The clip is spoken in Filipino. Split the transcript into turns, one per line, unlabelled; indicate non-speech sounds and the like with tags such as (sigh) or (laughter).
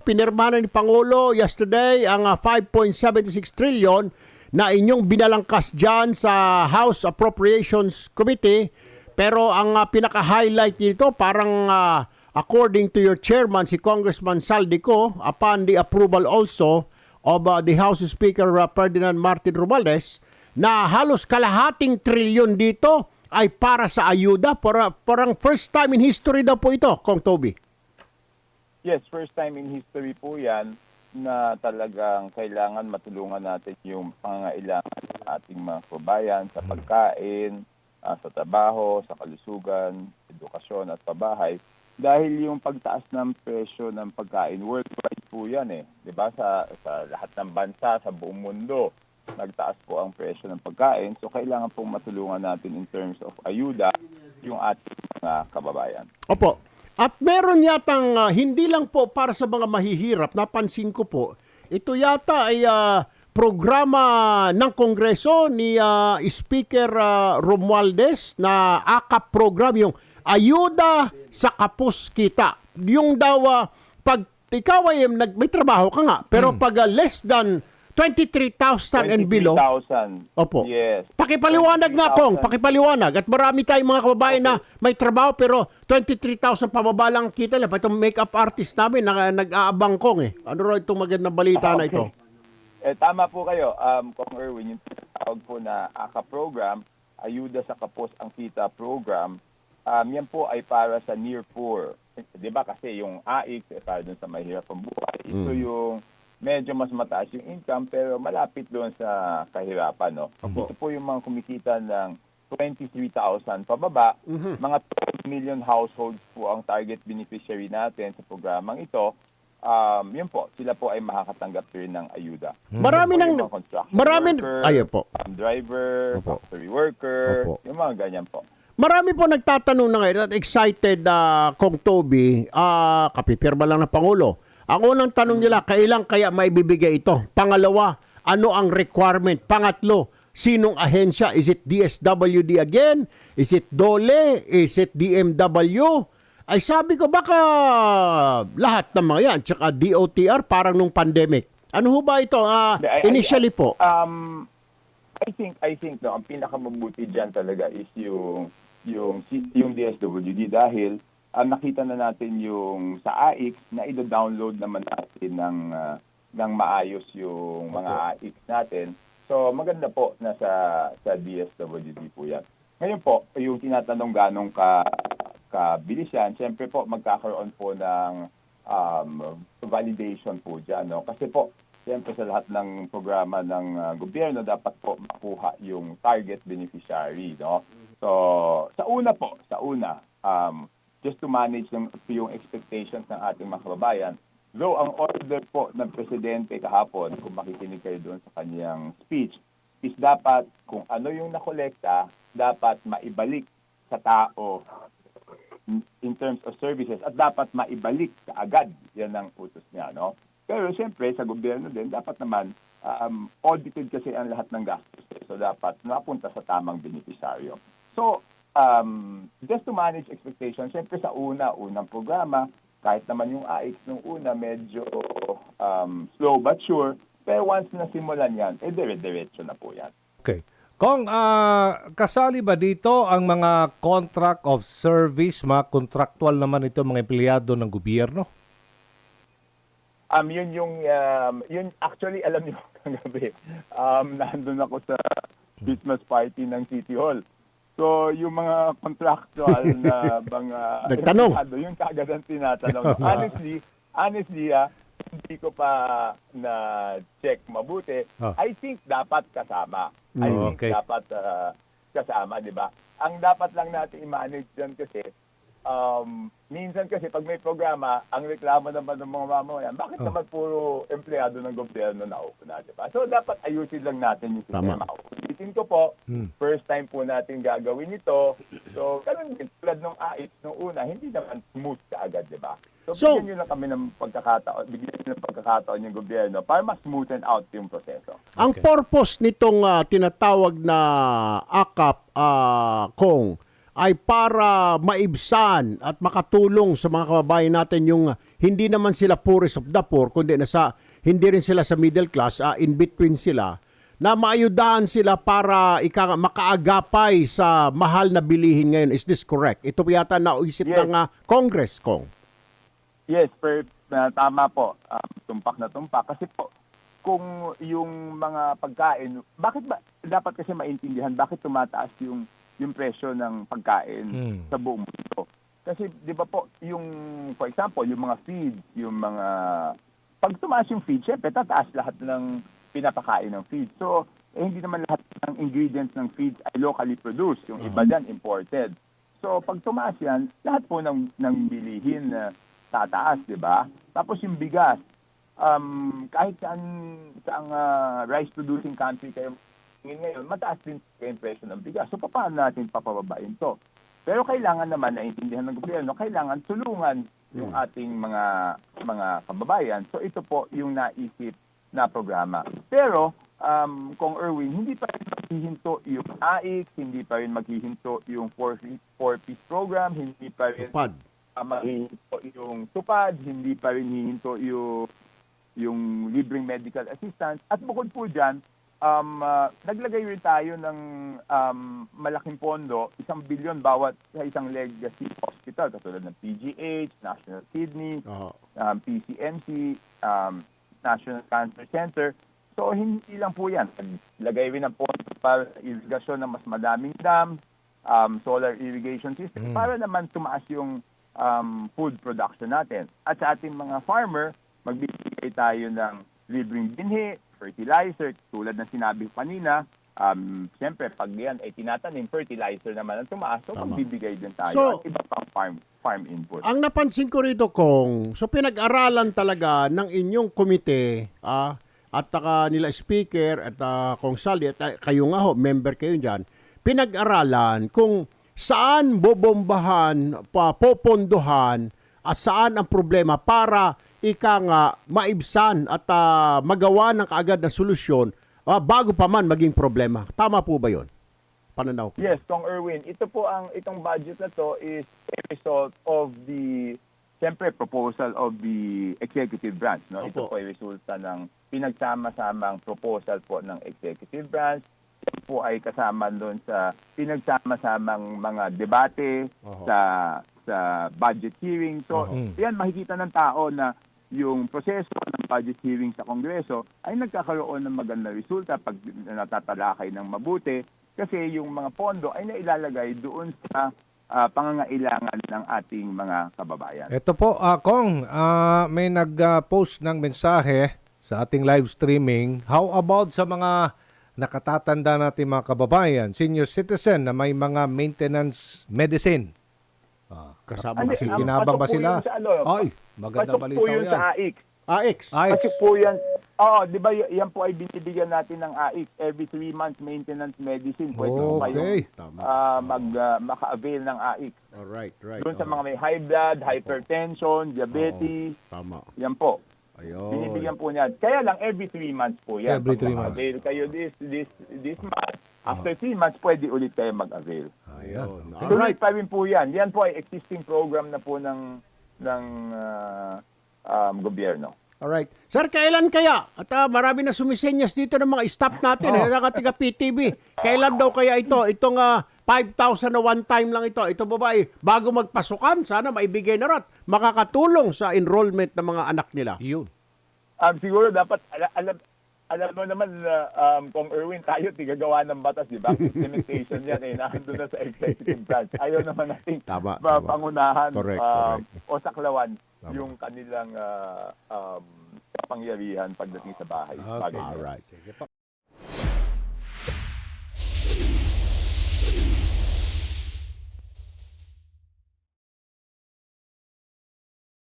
Pinirmahan ni Pangulo yesterday ang ah, 5.76 trillion na inyong binalangkas dyan sa House Appropriations Committee. Pero ang ah, pinaka-highlight nito parang ah, according to your chairman, si Congressman Saldico, upon the approval also of ah, the House Speaker ah, Ferdinand Martin Romualdez, na halos kalahating trilyon dito ay para sa ayuda. Para, parang first time in history daw po ito, Kong Toby.
Yes, first time in history po yan na talagang kailangan matulungan natin yung pangangailangan ng ating mga kababayan sa pagkain, ah, sa trabaho, sa kalusugan, edukasyon at pabahay. Dahil yung pagtaas ng presyo ng pagkain, worldwide po yan eh. ba Sa, sa lahat ng bansa, sa buong mundo, nagtaas po ang presyo ng pagkain. So kailangan pong matulungan natin in terms of ayuda yung ating mga kababayan.
Opo. At meron yatang ah, hindi lang po para sa mga mahihirap, napansin ko po, ito yata ay ah, programa ng Kongreso ni ah, Speaker ah, Romualdez na AKAP program, yung Ayuda sa Kapos Kita. Yung daw, ah, pag ikaw ay nag, may trabaho ka nga, pero pag ah, less than 23,000 and below,
23,000.
Opo.
Yes.
Pakipaliwanag nga, Kong.
23,000.
Pakipaliwanag. At marami tayong mga kababayan na may trabaho pero 23,000 pababa lang kita nila. Itong makeup artist namin, na, nag-aabang, Kong eh. Ano raw itong magandang balita na ito?
Eh, tama po kayo, um, Kong Erwin, yung tinatawag po na AKA program, Ayuda sa Kapos ang Kita program, um, yan po ay para sa near poor. Di ba kasi yung AIC, eh, para dun sa mahirap ang buhay, ito yung medyo mas mataas yung income pero malapit doon sa kahirapan. No? Ito po yung mga kumikita ng 23,000 pababa. Mga 12 million households po ang target beneficiary natin sa programang ito. Um, yun po, sila po ay makakatanggap rin ng ayuda.
Marami nang...
mga construction
Marami...
worker,
Ayun po.
driver,
Opo.
factory worker,
Opo.
yung mga ganyan po.
Marami po nagtatanong na ngayon at excited na Kong Toby, ah, kapipirma lang ng Pangulo. Ang unang tanong nila, kailan kaya maibibigay ito? Pangalawa, ano ang requirement? Pangatlo, sinong ahensya? Is it DSWD again? Is it DOLE? Is it DMW? Ay sabi ko, baka lahat ng mga yan, tsaka DOTR, parang nung pandemic. Ano ho ba ito?
I-
initially po.
Um, I think I think no, ang pinakamabuti diyan talaga is yung yung yung DSWD dahil ah, nakita na natin yung sa AIX na i-download naman natin ng ah, ng maayos yung mga AIX natin. So maganda po na sa sa DSWD po 'yan. Ngayon po, yung tinatanong ganong ka kabilis yan, siyempre po magkakaroon po ng um, validation po dyan. No? Kasi po, siyempre sa lahat ng programa ng uh, gobyerno, dapat po makuha yung target beneficiary. No? So, sa una po, sa una, um, just to manage yung, yung expectations ng ating mga kababayan, though ang order po ng presidente kahapon, kung makikinig kayo doon sa kanyang speech, is dapat kung ano yung nakolekta, dapat maibalik sa tao in terms of services at dapat maibalik sa agad. Yan ang utos niya, no? Pero siyempre, sa gobyerno din, dapat naman um, audited kasi ang lahat ng gastos. So dapat napunta sa tamang beneficiaryo. So, um, just to manage expectations, siyempre sa una, unang programa, kahit naman yung AX nung una, medyo um, slow but sure. Pero once na simulan yan, eh dire-diretso na po yan.
Okay. Kong, ah, kasali ba dito ang mga contract of service, mga contractual naman ito, mga empleyado ng gobyerno?
Um, yun yung, um, yun actually, alam niyo, (laughs) kagabi, um, nandun ako sa Christmas party ng City Hall. So, yung mga contractual (laughs) na mga
Nagtanong.
empleyado, yung kagad ang tinatanong. (laughs) honestly, honestly, ah, hindi ko pa na check mabuti.
Ah.
I think dapat kasama. I
Mm,
think
okay.
dapat ah, kasama, di ba? Ang dapat lang natin i-manage dyan kasi, um, minsan kasi pag may programa, ang reklamo naman ng mga mamamayan, bakit
Oh.
naman puro empleyado ng gobyerno na una, di ba? So dapat ayusin lang natin yung sistema. Ulitin ko po,
Hmm.
first time po natin gagawin ito. So, ganun din, tulad ng AIT nung una, hindi naman smooth ka agad, di ba? So,
So-
bigyan nyo lang kami ng pagkakataon, bigyan nyo ng pagkakataon yung gobyerno para mas smoothen out yung proseso.
Ang
Okay.
purpose nitong ah, tinatawag na AKAP ah, Kong ay para maibsan at makatulong sa mga kababayan natin yung hindi naman sila poorest of the poor, kundi nasa, hindi rin sila sa middle class, ah, in between sila, na maayudahan sila para ika, makaagapay sa mahal na bilihin ngayon. Is this correct? Ito yata naisip
Yes.
ng ah, Congress, Kong.
Yes, per, na tama po. Um, tumpak na tumpak. Kasi po, kung yung mga pagkain, bakit ba, dapat kasi maintindihan, bakit tumataas yung, yung presyo ng pagkain
Hmm.
sa buong mundo? Kasi, di ba po, yung, for example, yung mga feed, yung mga, pag tumaas yung feed, syempre, tataas lahat ng pinapakain ng feed. So, eh, hindi naman lahat ng ingredients ng feed ay locally produced. Yung iba dyan, imported. So, pag tumaas yan, lahat po ng, ng bilihin na tataas, di ba? Tapos yung bigas, um, kahit saan, saang ah, rice-producing country kayo ngayon, mataas din yung presyo ng bigas. So, paano natin papababain to? Pero kailangan naman na intindihan ng gobyerno, kailangan tulungan yung ating mga mga kababayan. So, ito po yung naisip na programa. Pero, um, kung Erwin, hindi pa rin maghihinto yung AIX, hindi pa rin maghihinto yung 4-piece program, hindi pa rin
Pad.
uh, mahihinto yung tupad, hindi pa rin hihinto yung, yung libreng medical assistance. At bukod po dyan, um, uh, naglagay rin tayo ng um, malaking pondo, isang bilyon bawat sa isang legacy hospital, katulad ng PGH, National Kidney,
Oo.
um, PCMC, um, National Cancer Center. So, hindi lang po yan. Naglagay rin ng pondo para sa irigasyon ng mas madaming dam, um, solar irrigation system,
Mm.
para naman tumaas yung um, food production natin. At sa ating mga farmer, magbibigay tayo ng libreng binhi, fertilizer, tulad ng sinabi ko kanina, um, siyempre, pag yan ay tinatanim, fertilizer naman ang tumaas, so
Tama.
magbibigay din tayo.
So-
at iba pang farm, farm input.
Ang napansin ko rito, Kong, so pinag-aralan talaga ng inyong komite, ah, at saka nila speaker at ah, Kong Sally, at ah, kayo nga ho, member kayo dyan, pinag-aralan kung saan bobombahan, pa, popondohan, at saan ang problema para ika nga maibsan at ah, magawa ng kaagad na solusyon ah, bago pa man maging problema. Tama po ba yon? Pananaw.
Yes, Kong Erwin, ito po ang itong budget na to is a result of the siyempre proposal of the executive branch, no? Ito
Opo.
po ay resulta ng pinagsama-samang proposal po ng executive branch. Ito po ay kasama doon sa pinagsama-samang mga debate
Oho.
sa sa budget hearing. So,
Oho.
yan makikita ng tao na yung proseso ng budget hearing sa Kongreso ay nagkakaroon ng magandang resulta pag natatalakay ng mabuti kasi yung mga pondo ay nailalagay doon sa ah, pangangailangan ng ating mga kababayan.
Ito po, ah, Kong, ah, may nag-post ng mensahe sa ating live streaming. How about sa mga nakatatanda natin mga kababayan, senior citizen na may mga maintenance medicine? Ah,
Kasama ba sila?
ang
kinabang ba
pasok po
sila?
yun sa ano,
Ay, maganda
Pasok
balita
po yun
yan.
sa AIX.
AX.
AIX.
Kasi po yan, oo, di ba y- yan po ay binibigyan natin ng AIX every three months maintenance medicine. Pwede po
Okay.
kayo
Tama.
ah, mag, ah, maka-avail ng AIX.
Alright, right.
Doon sa mga may high blood, hypertension, diabetes,
Tama.
yan po.
Ayun.
Binibigyan po niya. Kaya lang every three months po yan.
Every
Pag
three months.
maka-avail kayo this this this month, after three months pwede ulit kayo mag-avail.
Ayan.
Ayun.
Tuloy
Alright.
pa rin po yan. Yan po ay existing program na po ng ng ah, um, gobyerno.
Alright. Sir, kailan kaya? At ah, marami na sumisenyas dito ng mga staff natin.
Oh.
Eh, nakatiga PTV. Kailan daw kaya ito? Itong ah, 5,000 na one time lang ito. Ito ba ba eh, bago magpasukan? Sana maibigay na rat. Makakatulong sa enrollment ng mga anak nila.
Yun.
Um, siguro dapat, ala- alam, alam mo naman na um, kung Erwin tayo, tigagawa ng batas, di ba? (laughs) Implementation yan eh, nandun na sa executive branch. Ayaw naman natin
Tama,
ma-
tama.
pangunahan
Correct,
um,
correct.
o saklawan
Tama.
yung kanilang ah, um, kapangyarihan pagdating sa bahay.
Okay.
Bagay.
Sige po.